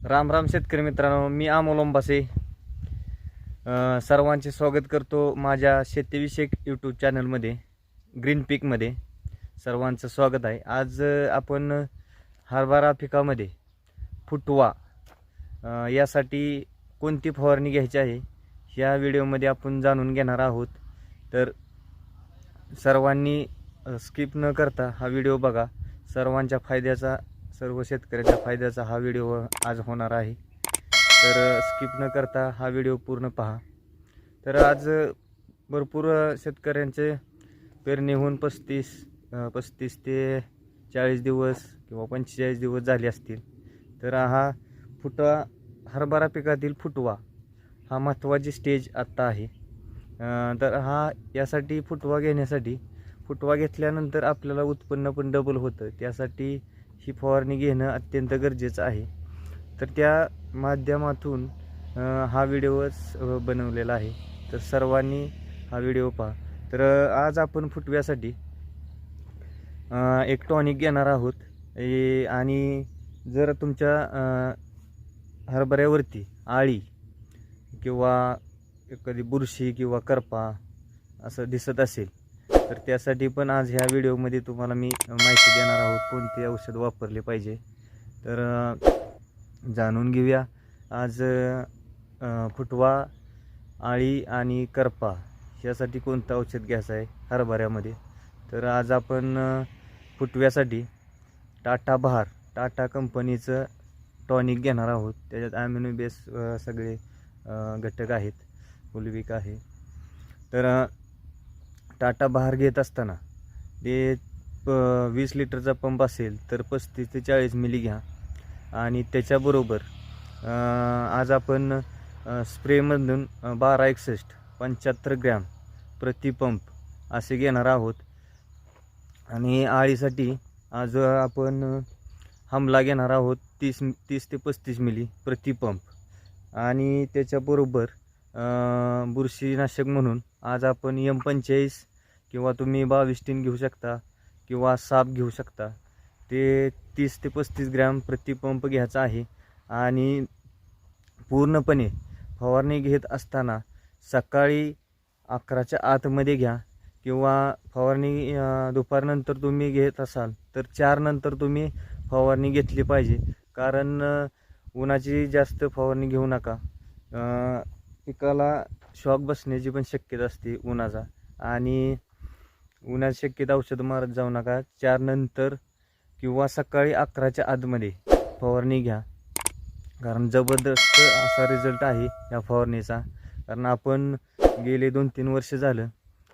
राम राम शेतकरी मित्रांनो मी अमोल अंबासे सर्वांचे स्वागत करतो माझ्या शेतीविषयक यूट्यूब चॅनलमध्ये ग्रीन पीकमध्ये सर्वांचं स्वागत आहे. आज आपण हरभरा पिकामध्ये फुटवा यासाठी कोणती फवारणी घ्यायची आहे ह्या व्हिडिओमध्ये आपण जाणून घेणार आहोत. तर सर्वांनी स्किप न करता हा व्हिडिओ बघा. सर्वांच्या फायद्याचा सर्व शेतकऱ्याच्या फायद्याचा हा व्हिडिओ आज होणार आहे. तर स्किप न करता हा व्हिडिओ पूर्ण पहा. तर आज भरपूर शेतकऱ्यांचे पेरणी होऊन पस्तीस पस्तीस ते चाळीस दिवस किंवा पंचेचाळीस दिवस झाले असतील. तर हा फुटवा हरभरा पिकातील फुटवा हा महत्त्वाची स्टेज आत्ता आहे. तर हा यासाठी फुटवा घेण्यासाठी फुटवा घेतल्यानंतर आपल्याला उत्पन्न पण डबल होतं. त्यासाठी ही फवारणी घेणं अत्यंत गरजेचं आहे. तर त्या माध्यमातून हा व्हिडिओच बनवलेला आहे. तर सर्वांनी हा व्हिडिओ पहा. तर आज आपण फुटव्यासाठी एक टॉनिक घेणार आहोत. आणि जर तुमच्या हरभऱ्यावरती आळी किंवा कधी बुरशी किंवा करपा असं दिसत असेल तर त्यासाठी पण आज ह्या व्हिडिओमध्ये तुम्हाला मी माहिती देणार आहोत कोणते औषध वापरले पाहिजे. तर जाणून घेऊया. आज फुटवा आळी आणि करपा यासाठी कोणतं औषध घ्यायचं आहे हरभऱ्यामध्ये? तर आज आपण फुटव्यासाठी टाटा बहार टाटा कंपनीचं टॉनिक घेणार आहोत. त्याच्यात ॲम्युनो बेस सगळे घटक आहेत फुलविक आहे. तर टाटा बहार घेत असताना ते प वीस लिटरचा पंप असेल तर पस्तीस ते चाळीस मिली घ्या. आणि त्याच्याबरोबर आज आपण स्प्रेमधून बारा एकसष्ट पंच्याहत्तर ग्रॅम प्रतिपंप असे घेणार आहोत. आणि आळीसाठी आज आपण हमला घेणार आहोत तीस तीस ते पस्तीस मिली प्रति पंप. आणि त्याच्याबरोबर बुरशीनाशक म्हणून आज आपण यम पंचेचाळीस किंवा तुम्ही बावीस टीन घेऊ शकता किंवा साप घेऊ शकता ते तीस ते पस्तीस ग्रॅम प्रतिपंप घ्यायचा आहे. आणि पूर्णपणे फवारणी घेत असताना सकाळी अकराच्या आतमध्ये घ्या किंवा फवारणी दुपारनंतर तुम्ही घेत असाल तर चारनंतर तुम्ही फवारणी घेतली पाहिजे. कारण उन्हाची जास्त फवारणी घेऊ नका. पिकाला शॉक बसण्याची पण शक्यता असते उन्हाचा. आणि उन्हात शक्यत औषध मारत जाऊ नका. चार नंतर किंवा सकाळी अकराच्या आतमध्ये फवारणी घ्या. कारण जबरदस्त असा रिझल्ट आहे या फवारणीचा. कारण आपण गेले दोन तीन वर्ष झालं.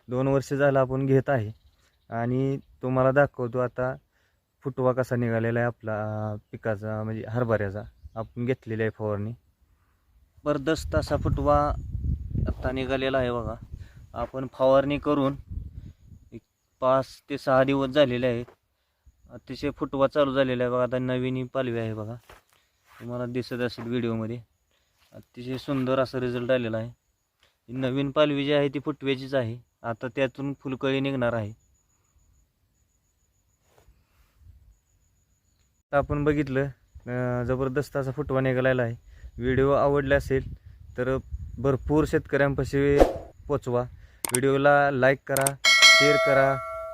दोन वर्ष झालं आपण घेत आहे. आणि तुम्हाला दाखवतो आता फुटवा कसा निघालेला आहे आपला पिकाचा म्हणजे हरभऱ्याचा. आपण घेतलेला आहे फवारणी. जबरदस्त असा फुटवा आत्ता निघालेला आहे बघा. आपण फवारणी करून पाच ते सहा दिवस झालेले आहेत. अतिशय फुटवा चालू झालेला आहे बघा. आता नवीन ही पालवी आहे बघा. तुम्हाला दिसत असेल व्हिडिओमध्ये. अतिशय सुंदर असा रिझल्ट आलेला आहे. नवीन पालवी जी आहे ती फुटव्याचीच आहे. आता त्यातून फुलकळी निघणार आहे. आपण बघितलं जबरदस्त असा फुटवा निघालेला आहे. व्हिडिओ आवडला असेल तर भरपूर शेतकऱ्यांपाशी पोचवा. व्हिडिओला लाईक करा शेअर करा.